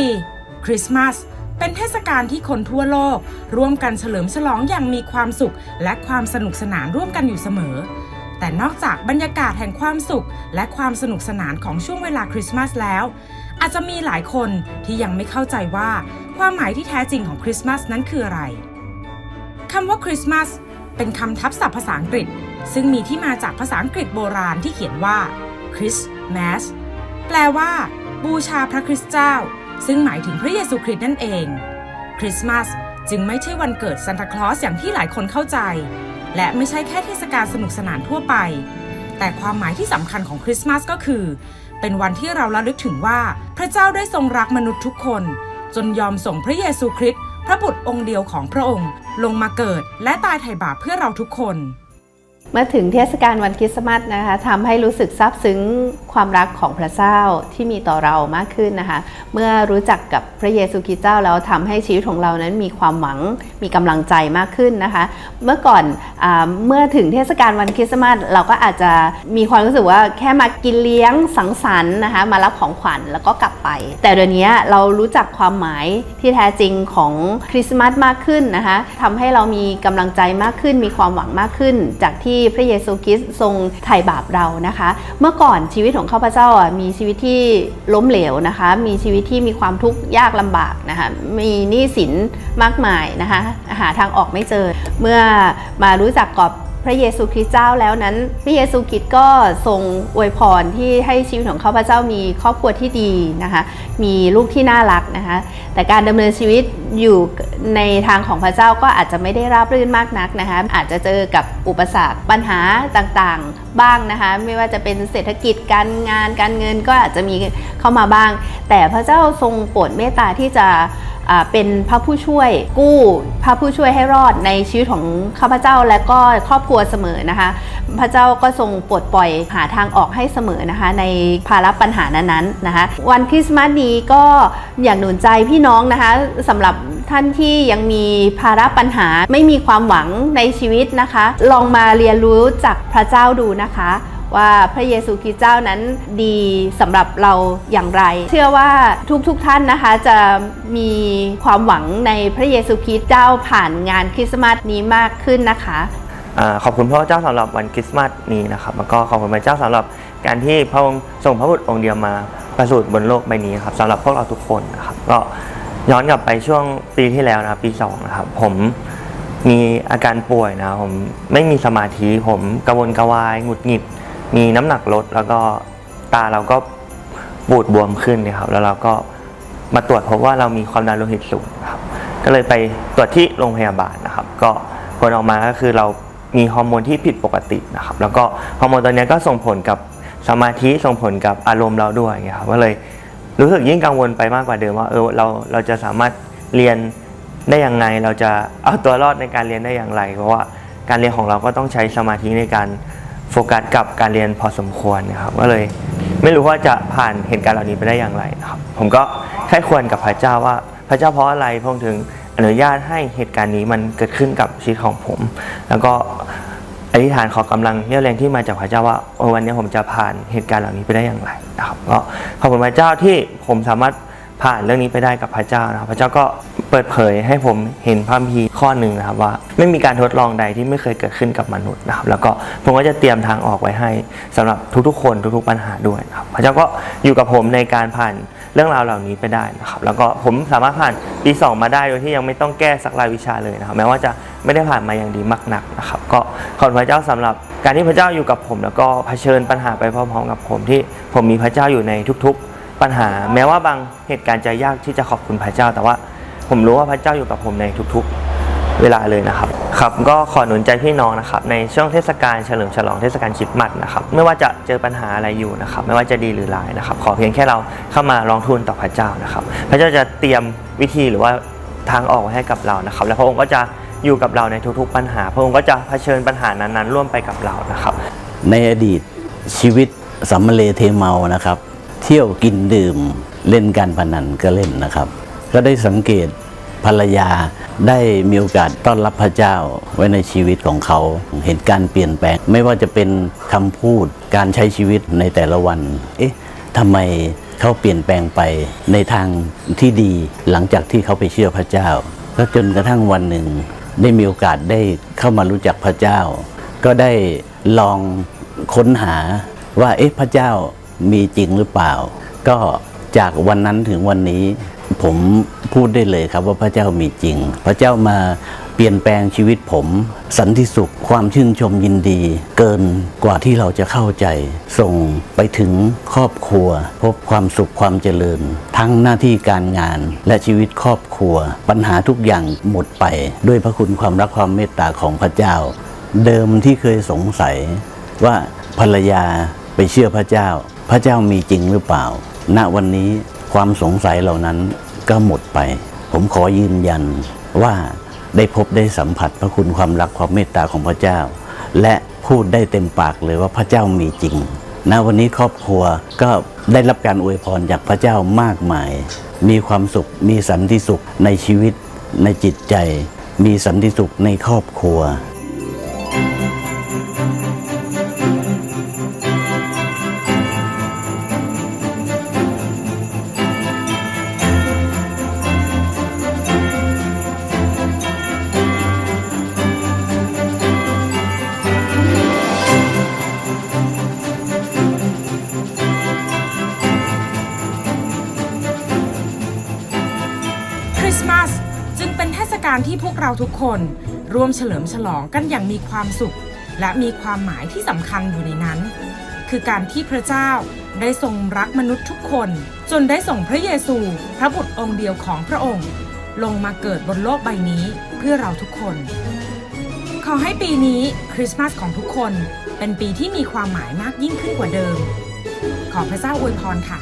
ีคริสต์มาสเป็นเทศกาลที่คนทั่วโลก ร่วมกันเฉลิมฉลองอย่างมีความสุข และความสนุกสนานร่วมกันอยู่เสมอ แต่นอกจากบรรยากาศแห่งความสุข และความสนุกสนานของช่วงเวลาคริสต์มาสแล้ว อาจจะมีหลายคนที่ยังไม่เข้าใจว่า ความหมายที่แท้จริงของคริสต์มาสนั้นคืออะไรคำว่าคริสต์มาสเป็นคำทับศัพท์ภาษาอังกฤษ ซึ่งมีที่มาจากภาษาอังกฤษโบราณที่เขียนว่าคริสต์มาสแปลว่า บูชาพระคริสต์เจ้า ซึ่งหมายถึงพระเยซูคริสต์นั่นเอง คริสต์มาสจึงไม่ใช่วันเกิดซานตาคลอสอย่างที่หลายคนเข้าใจ และไม่ใช่แค่เทศกาลสนุกสนานทั่วไป แต่ความหมายที่สำคัญของคริสต์มาสก็คือ เป็นวันที่เราระลึกถึงว่าพระเจ้าได้ทรงรักมนุษย์ทุกคน จนยอมส่งพระเยซูคริสต์พระบุตรองค์เดียวของพระองค์ ลงมาเกิดและตายไถ่บาปเพื่อเราทุกคน เมื่อถึงเทศกาลวันคริสต์มาสนะคะทำให้รู้สึกซาบซึ้งความรักของพระเจ้าที่มีต่อเรามากขึ้นนะคะ เมื่อรู้จักกับพระเยซูคริสต์เจ้าแล้วทำให้ชีวิตของเรานั้นมีความหวังมีกำลังใจมากขึ้นนะคะ เมื่อก่อนอเมื่อถึงเทศกาลวันคริสต์มาสเราก็อาจจะมีความรู้สึกว่าแค่มากินเลี้ยงสังสรรค์นะคะ มารับของขวัญแล้วก็กลับไป แต่เดี๋ยวนี้เรารู้จักความหมายที่แท้จริงของคริสต์มาสมากขึ้นนะคะทำให้เรามีกำลังใจมากขึ้น มีความหวังมากขึ้นจากที่พระเยซูคริสต์ทรงไถ่บาปเรานะคะ เมื่อก่อนชีวิตของข้าพเจ้าอะมีชีวิตที่ล้มเหลวนะคะ มีชีวิตที่มีความทุกข์ยากลำบากนะคะมีหนี้สินมากมายนะคะหาทางออกไม่เจอ เมื่อมารู้จักกอบ พระเยซูคริสต์เจ้าแล้วนั้น พระเยซูคริสต์ก็ทรงอวยพรที่ให้ชีวิตของข้าพเจ้ามีครอบครัวที่ดีนะคะ มีลูกที่น่ารักนะคะ แต่การดำเนินชีวิตอยู่ในทางของพระเจ้าก็อาจจะไม่ได้ราบรื่นมากนักนะคะ อาจจะเจอกับอุปสรรคปัญหาต่างๆบ้างนะคะ ไม่ว่าจะเป็นเศรษฐกิจการงานการเงินก็อาจจะมีเข้ามาบ้าง แต่พระเจ้าทรงโปรดเมตตาที่จะ เป็นพระผู้ช่วยกู้พระผู้ช่วยให้รอดในชีวิตของข้าพเจ้าและก็ครอบครัวเสมอนะคะ พระเจ้าก็ทรงปลดปล่อยหาทางออกให้เสมอนะคะ ในภาระปัญหานั้นๆนะคะ วันคริสต์มาสนี้ก็อยากหนุนใจพี่น้องนะคะสำหรับท่านที่ยังมีภาระปัญหาไม่มีความหวังในชีวิตนะคะ ลองมาเรียนรู้จากพระเจ้าดูนะคะ ว่าพระเยซูคริสต์เจ้านั้นดีสำหรับเราอย่างไร เชื่อว่าทุกๆทท่านนะคะจะมีความหวังในพระเยซูคริสต์เจ้าผ่านงานคริสต์มาสนี้มากขึ้นนะคะอาขอบคุณพระเจ้าสำหรับวันคริสต์มาสนี้นะครับแล้วก็ขอบคุณพระเจ้าสำหรับการที่พระองค์ส่งพระบุตรองค์เดียวมาประสูติบนโลกใบนี้ครับสำหรับพวกเราทุกคนนะครับก็ย้อนกลับไปช่วงปีที่แล้วนะปีสองนะครับผมมีอาการป่วยนะผมไม่มีสมาธิผมกระวนกระวายหงุดหงิด มีน้ำหนักลดแล้วก็ตาเราก็ปูดบวมขึ้นนะครับ แล้วเราก็มาตรวจพบว่าเรามีความดันโลหิตสูงครับ ก็เลยไปตรวจที่โรงพยาบาลนะครับ ก็ผลออกมาก็คือเรามีฮอร์โมนที่ผิดปกตินะครับ แล้วก็ฮอร์โมนตัวนี้ก็ส่งผลกับสมาธิส่งผลกับอารมณ์เราด้วยเงี้ยครับก็เลยรู้สึกยิ่งกังวลไปมากกว่าเดิมว่าเออเราเราจะสามารถเรียนได้ยังไง เราจะเอาตัวรอดในการเรียนได้อย่างไร เพราะว่าการเรียนของเราก็ต้องใช้สมาธิในการ โฟกัสกับการเรียนพอสมควรนะครับก็เลยไม่รู้ว่าจะผ่านเหตุการณ์เหล่านี้ไปได้อย่างไรนะครับ ผมก็แค่ควรกับพระเจ้าว่าพระเจ้าเพราะอะไรพระองค์ถึงอนุญาตให้เหตุการณ์นี้มันเกิดขึ้นกับชีวิตของผม แล้วก็อธิษฐานขอกำลังเรี่ยวแรงที่มาจากพระเจ้าว่าวันนี้ผมจะผ่านเหตุการณ์เหล่านี้ไปได้อย่างไรนะครับก็ขอบคุณพระเจ้าที่ผมสามารถ ผ่านเรื่องนี้ไปได้กับพระเจ้านะครับ พระเจ้าก็เปิดเผยให้ผมเห็นพระมีข้อหนึ่งนะครับว่า ไม่มีการทดลองใดที่ไม่เคยเกิดขึ้นกับมนุษย์นะครับ แล้วก็ผมก็จะเตรียมทางออกไว้ให้สำหรับทุกๆ คนทุกๆ ปัญหาด้วยนะครับ พระเจ้าก็อยู่กับผมในการผ่านเรื่องราวเหล่านี้ไปได้นะครับ แล้วก็ผมสามารถผ่านปีสองมาได้โดยที่ยังไม่ต้องแก้สักรายวิชาเลยนะครับ แม้ว่าจะไม่ได้ผ่านมาอย่างดีมากนักนะครับ ก็ขอบพระเจ้าสำหรับการที่พระเจ้าอยู่กับผม แล้วก็เผชิญปัญหาไปพร้อมๆกับผมที่ผมมีพระเจ้าอยู่ในทุก ๆ ปัญหา แม้ว่าบางเหตุการณ์จะยากที่จะขอบคุณพระเจ้า แต่ว่าผมรู้ว่าพระเจ้าอยู่กับผมในทุกๆเวลาเลยนะครับ ครับก็ขอหนุนใจพี่น้องนะครับ ในช่วงเทศกาลเฉลิมฉลองเทศกาลคริดมัดนะครับ ไม่ว่าจะเจอปัญหาอะไรอยู่นะครับ ไม่ว่าจะดีหรือร้ายนะครับ ขอเพียงแค่เราเข้ามาร้องทูลต่อพระเจ้านะครับ พระเจ้าจะเตรียมวิธีหรือว่าทางออกไว้ให้กับเรานะครับ และพระองค์ก็จะอยู่กับเราในทุกๆปัญหา พระองค์ก็จะเผชิญปัญหานั้นๆ ร่วมไปกับเรานะครับ ในอดีตชีวิตสัมมเลเทเมานะครับ เที่ยวกินดื่ม เล่นการพนันก็เล่นนะครับ ก็ได้สังเกตภรรยาได้มีโอกาสต้อนรับพระเจ้าไว้ในชีวิตของเขา เห็นการเปลี่ยนแปลง ไม่ว่าจะเป็นคำพูดการใช้ชีวิตในแต่ละวัน เอ๊ะทำไมเขาเปลี่ยนแปลงไปในทางที่ดีหลังจากที่เขาไปเชื่อพระเจ้า ก็จนกระทั่งวันหนึ่ง ได้มีโอกาสได้เข้ามารู้จักพระเจ้า ก็ได้ลองค้นหาว่าเอ๊ะพระเจ้า มีจริงหรือเปล่า ก็จากวันนั้นถึงวันนี้ผมพูดได้เลยครับว่าพระเจ้ามีจริง พระเจ้ามาเปลี่ยนแปลงชีวิตผม สันติสุขความชื่นชมยินดี เกินกว่าที่เราจะเข้าใจ ส่งไปถึงครอบครัว พบความสุขความเจริญ ทั้งหน้าที่การงาน และชีวิตครอบครัว ปัญหาทุกอย่างหมดไป ด้วยพระคุณความรักความเมตตาของพระเจ้า เดิมที่เคยสงสัยว่าภรรยา ไปเชื่อพระเจ้า พระเจ้ามีจริงหรือเปล่า ณวันนี้ความสงสัยเหล่านั้นก็หมดไป ผมขอยืนยันว่าได้พบได้สัมผัสพระคุณความรักความเมตตาของพระเจ้า และพูดได้เต็มปากเลยว่าพระเจ้ามีจริง ณวันนี้ครอบครัวก็ได้รับการอวยพรจากพระเจ้ามากมาย มีความสุข มีสันติสุขในชีวิต ในจิตใจ มีสันติสุขในครอบครัว กาลที่พวกเราทุกคนร่วมเฉลิมฉลองกันอย่างมีความสุข และมีความหมายที่สำคัญอยู่ในนั้น คือการที่พระเจ้าได้ทรงรักมนุษย์ทุกคน จนได้ส่งพระเยซู พระบุตรองค์เดียวของพระองค์ ลงมาเกิดบนโลกใบนี้เพื่อเราทุกคน ขอให้ปีนี้คริสต์มาสของทุกคนเป็นปีที่มีความหมายมากยิ่งขึ้นกว่าเดิม ขอพระเจ้าอวยพรค่ะ